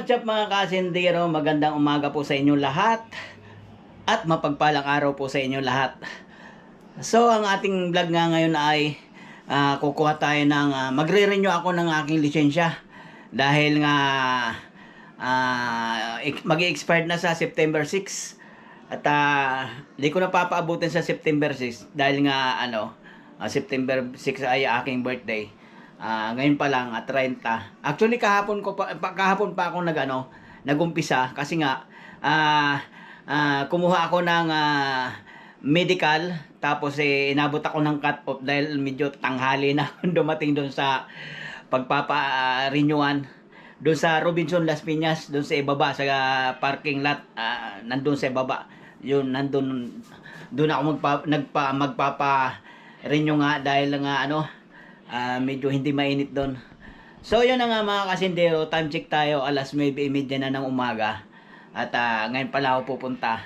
What's up mga kasindero? Magandang umaga po sa inyo lahat at mapagpalang araw po sa inyo lahat. So, ang ating vlog nga ngayon ay ah, kukuha tayo ng ah, magre-renew ako ng aking lisensya dahil nga ah, ek- mag-expired na sa September 6 at ah, di ko na papaabutin sa September 6 dahil nga ano ah, September 6 ay aking birthday. Ah, ngayon pa lang at 30. Actually kahapon ko pa, kahapon pa ako nagano, nagumpisa kasi nga ah ah, kumuha ako ng ah, medical. Tapos eh inabot ako ng cut off dahil medyo tanghali na dumating doon sa pagpapa-renewan. Doon sa Robinson Las Piñas doon sa ibaba sa parking lot ah, nandun sa ibaba. Yun nandun doon ako magpa, nagpa magpapa renew nga dahil nga ano Ah, medyo hindi mainit doon. So, yun na nga mga kasindero, time check tayo, alas 9.30 na ng umaga. At ah, ngayon pala ako pupunta.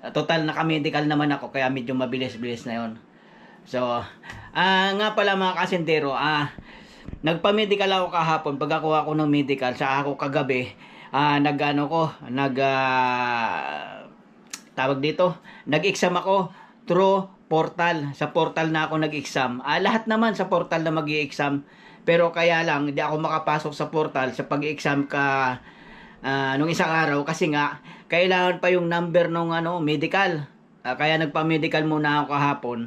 Ah, total naka-medical naman ako, kaya medyo mabilis-bilis na yon. So, ah nga pala mga kasindero, ah, nagpa-medical ako kahapon, pagkakuha ko ng medical, sa ako kagabi, ah, nag-ano ko, nag, ah, tawag dito, nag-exam ako through portal. Sa portal na ako nag-exam. Ah, lahat naman sa portal na mag exam Pero kaya lang, hindi ako makapasok sa portal sa pag-exam ka ah, nung isang araw kasi nga, kailangan pa yung number nung ano, medical. Ah, kaya nagpa-medical muna ako kahapon.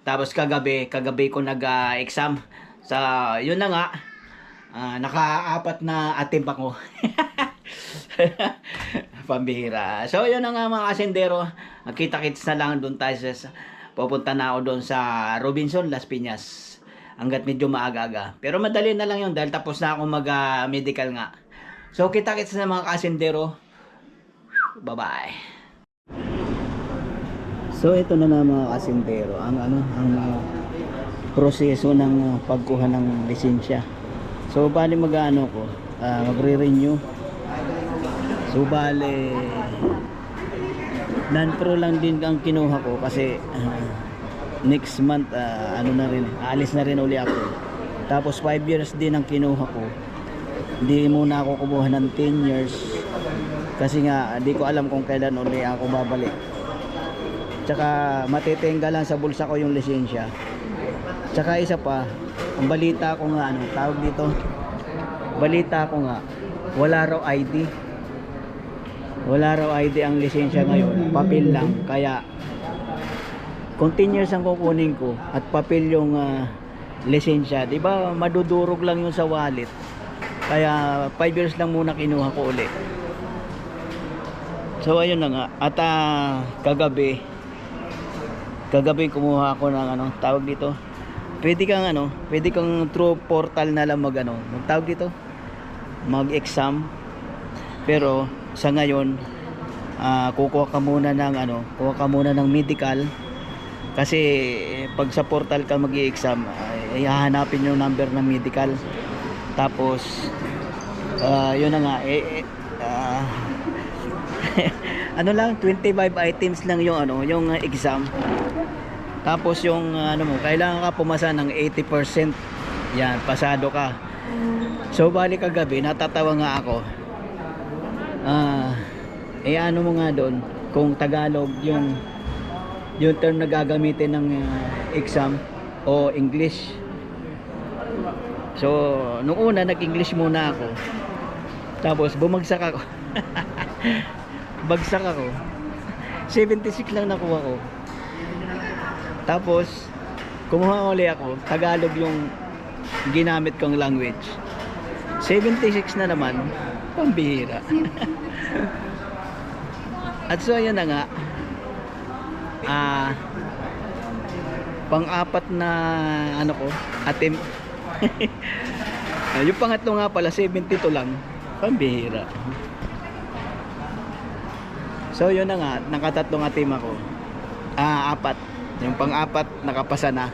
Tapos kagabi, kagabi ko nag-exam. sa yun na nga, ah, naka-apat na attempt ako. Pambihira. So, yun na nga mga kasendero. Kita-kits na lang doon tayo sa, pupunta na ako doon sa Robinson, Las Piñas. Hanggat medyo maaga-aga. Pero madali na lang yun dahil tapos na ako mag-medical nga. So, kita-kits na mga kasendero. Bye-bye. So, ito na nga mga kasendero. Ang ano, ang uh, proseso ng uh, pagkuha ng lisensya. So, bali mag-ano ko, ah, magre-renew. So, bale, non-pro lang din ang kinuha ko kasi ah, next month, ah, ano na rin, aalis na rin uli ako. Tapos 5 years din ang kinuha ko. Hindi muna ako kumuha ng 10 years kasi nga, di ko alam kung kailan uli ako babalik. Tsaka matitenga lang sa bulsa ko yung lisensya. Tsaka isa pa, ang balita ko nga ano, tawag dito. Balita ko nga, wala raw ID. Wala raw ID ang lisensya ngayon, papel lang. Kaya kung 10 years ang kukunin ko at papel yung ah, lisensya, 'di ba? Madudurog lang yun sa wallet. Kaya 5 years lang muna kinuha ko uli. So ayun na nga. At ah, kagabi kagabi kumuha ako ng ano, tawag dito. Pwede kang ano, pwede kang through portal na lang mag ano, magtawag dito. Mag-exam. Pero sa ngayon, ah, kukuha ka muna ng ano, kuha ka muna ng medical. Kasi eh, pag sa portal ka mag-exam, ay hahanapin yung number ng medical. Tapos ah, yun na nga eh, eh, ah, ano lang 25 items lang yung ano yung uh, exam. Tapos yung uh, ano mo kailangan ka pumasa ng 80% yan pasado ka. So balik kagabi natatawa nga ako ah eh ano mo nga doon kung Tagalog yung yung term na gagamitin ng uh, exam o English. So nung una nag English muna ako. Tapos bumagsak ako. Bagsak ako. 76 lang nakuha ko. Tapos kumuha uli ako. Tagalog yung ginamit kong language. 76 na naman pambihira at so yun na nga ah pang-apat na ano ko attempt yung pangatlo nga pala 72 lang pambihira So yun na nga, nakatatlong atim ako. Ah, apat. Yung pang-apat nakapasa na.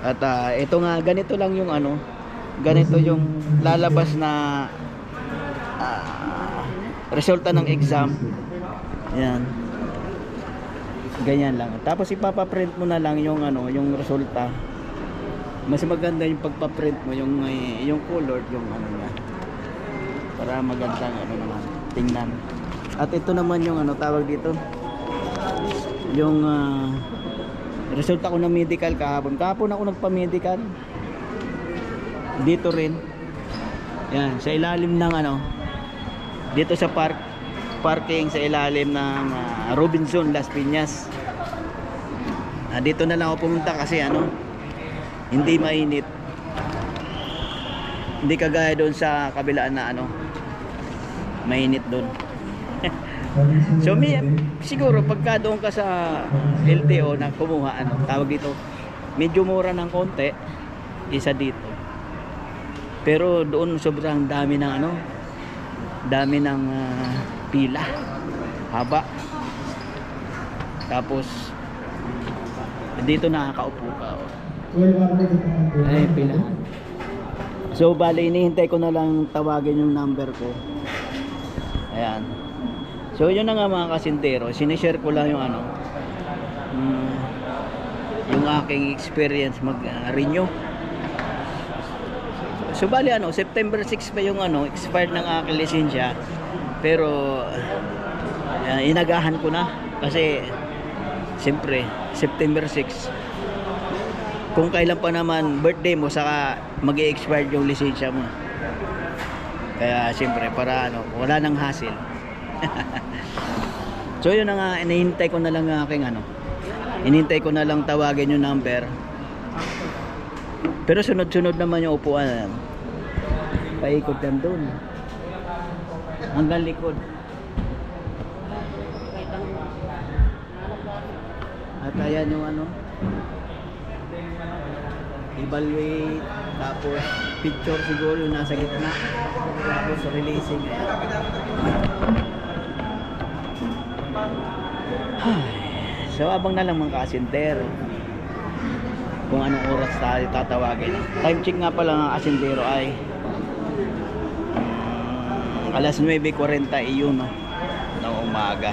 At ah, ito nga ganito lang yung ano, ganito yung lalabas na ah, resulta ng exam. Yan. Ganyan lang. Tapos ipapaprint mo na lang yung ano, yung resulta. Mas maganda yung pagpa-print mo yung eh, yung colored yung ano niya. para magandang ano naman tingnan. At ito naman yung ano tawag dito. Yung ah, resulta ko ng medical kahapon. Kahapon ako nagpa-medical. Dito rin. Yan, sa ilalim ng ano dito sa park parking sa ilalim ng ah, Robinson Las Piñas. Ah, dito na lang ako pumunta kasi ano hindi mainit. Hindi kagaya doon sa kabilaan na ano mainit doon. So may, siguro pagka doon ka sa LTO na kumuha ano, tawag dito, medyo mura ng konti isa dito. Pero doon sobrang dami ng ano, dami ng ah, pila. Haba. Tapos dito nakakaupo ka. Oh. Ay, pila. So bali inihintay ko na lang tawagin yung number ko. Ayan. So yun na nga mga kasintero, sinishare ko lang yung ano, mm, yung aking experience mag-renew. So bali ano, September 6 pa yung ano, expired ng aking lisensya. Pero uh, inagahan ko na kasi siyempre September 6 kung kailan pa naman birthday mo saka mag expire yung lisensya mo. Kaya siyempre para ano, wala nang hassle. so yun na nga, inihintay ko na lang ang aking ano. Inihintay ko na lang tawagin yung number. Pero sunod-sunod naman yung upuan. Paikot yan doon. Hanggang likod. At ayan yung ano. Evaluate. Tapos picture siguro yung nasa gitna. Tapos releasing. Ayan. So abang na lang mga kasintero kung anong oras tayo tatawagin. Time check nga pala ng asintero ay alas 9.40 iyon no, umaga.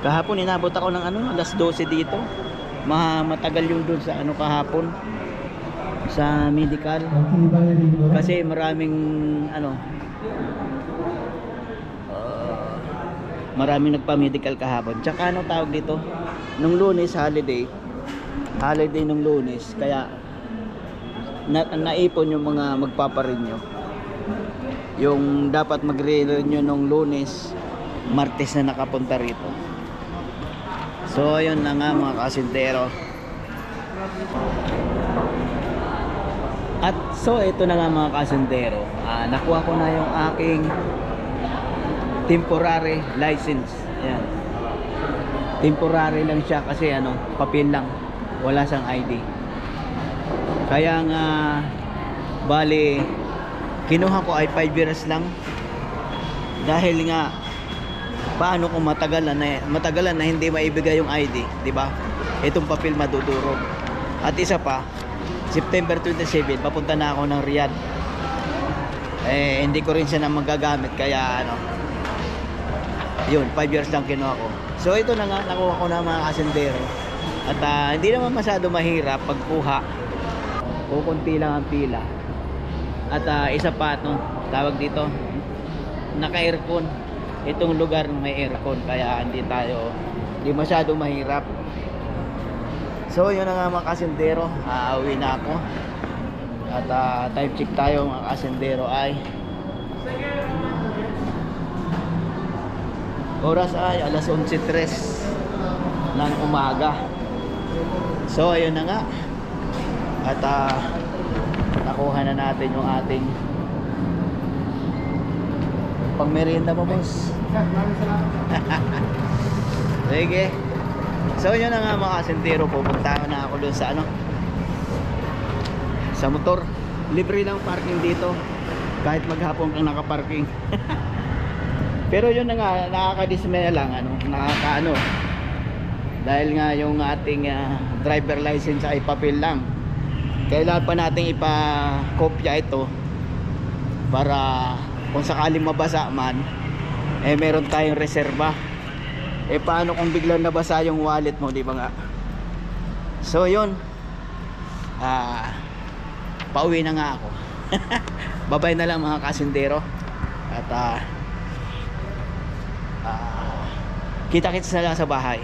Kahapon inabot ako ng ano, alas 12 dito. Ma matagal yung doon sa ano kahapon sa medical kasi maraming ano uh, maraming nagpa-medical kahapon. Tsaka ano tawag dito? Nung lunes holiday, holiday nung lunes, kaya na, naipon yung mga magpaparinyo. Yung dapat magre-renew nung lunes, martes na nakapunta rito. So ayun na nga mga kasintero. At so ito na nga mga kasintero. Ah, nakuha ko na yung aking temporary license. Ayan. Temporary lang siya kasi ano, papel lang. Wala siyang ID. Kaya nga bali kinuha ko ay 5 years lang dahil nga paano kung matagalan na matagalan na hindi maibigay yung ID, 'di ba? Itong papel madudurog. At isa pa, September 27 papunta na ako ng Riyadh. Eh hindi ko rin siya na magagamit kaya ano. Yun, 5 years lang kinuha ko. So ito na nga nakuha ko na mga kasendero. At ah, hindi naman masyado mahirap pagkuha. Kukunti lang ang pila. At ah, isa pa no, tawag dito, naka-aircon. Itong lugar may aircon kaya hindi tayo hindi masyado mahirap. So yun na nga mga kasendero aawi na ako. At ah, time check tayo mga kasendero ay oras ay alas 11.03 ng umaga. So ayun na nga at ah, nakuha na natin yung ating pang merienda mo boss. Sige. So yun na nga mga kasentero pupunta na ako doon sa ano sa motor. Libre lang parking dito. Kahit maghapon kang nakaparking. Pero yun na nga nakakadismaya lang ano nakakaano. Dahil nga yung ating ah, driver license ay papel lang kailangan pa nating ipakopya ito para kung sakaling mabasa man eh meron tayong reserba eh paano kung biglang nabasa yung wallet mo di ba nga so yun ah pauwi na nga ako Babay na lang mga kasindero. At ah ah, kita-kits na lang sa bahay.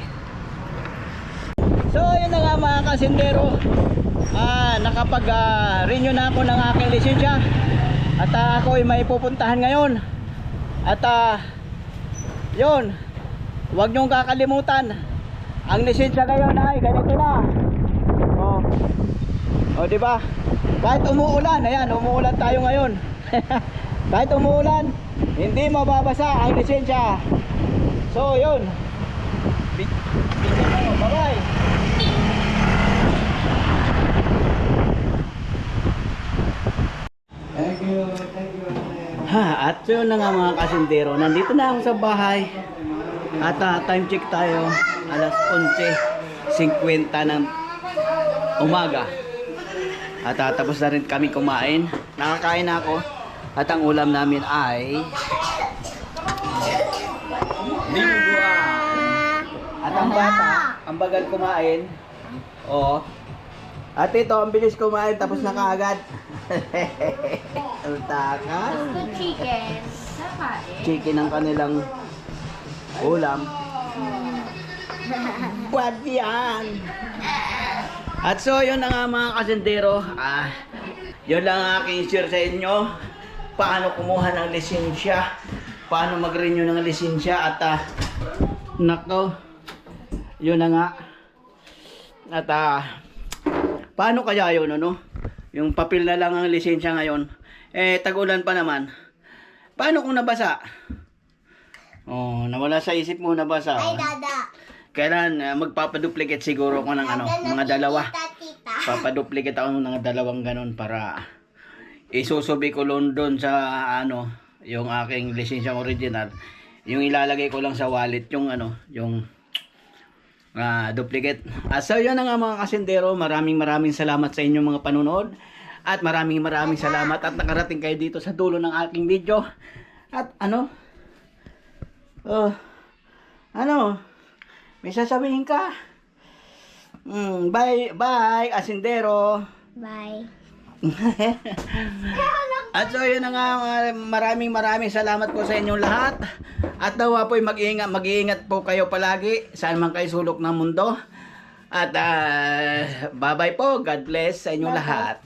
So, yun na nga mga kasindero. Ah, nakapag ah, na ako ng aking lisensya. At ah, ako ay may pupuntahan ngayon. At ah, yun. Huwag niyong kakalimutan. Ang lisensya ngayon ay ganito na. Oh. Oh, di ba? Kahit umuulan, ayan, umuulan tayo ngayon. Kahit umuulan, hindi mababasa ang lisensya. So, yun. Bi- Bigyan Ha, at yun na nga mga kasindero, nandito na ako sa bahay. At ah, time check tayo, alas 11.50 ng umaga. At ah, tapos na rin kami kumain. Nakakain na ako. At ang ulam namin ay lingguan. At ang bata, ang bagal kumain. Oo. At ito, ang bilis kumain tapos na kaagad. ang takas Gusto chicken. Chicken ang kanilang ulam. Buwan yan! At so, yun na nga mga kasendero. Ah, yun lang ang aking share sa inyo. Paano kumuha ng lisensya. Paano mag-renew ng lisensya. At ah, nako, yun na nga. At ah, paano kaya yun, ano? Yung papel na lang ang lisensya ngayon. Eh, tag-ulan pa naman. Paano kung nabasa? Oh, nawala sa isip mo nabasa. Ay, dada. Kailan uh, magpapaduplicate siguro ako ng ano, mga dalawa. Papaduplicate ako ng mga dalawang ganon para isusubi ko doon sa ano, yung aking lisensya original. Yung ilalagay ko lang sa wallet yung ano, yung ah, duplicate. Ah, so yun na nga mga kasindero, maraming maraming salamat sa inyong mga panonood. At maraming maraming salamat at nakarating kayo dito sa dulo ng aking video. At ano? Oh, ano? May sasabihin ka? Mm, bye, bye, asindero. Bye. At so yun na nga, mar- maraming maraming salamat po sa inyong lahat. At nawa po mag-iingat, mag-iingat po kayo palagi saan man kayo sulok ng mundo. At ah, bye-bye po. God bless sa inyong lahat.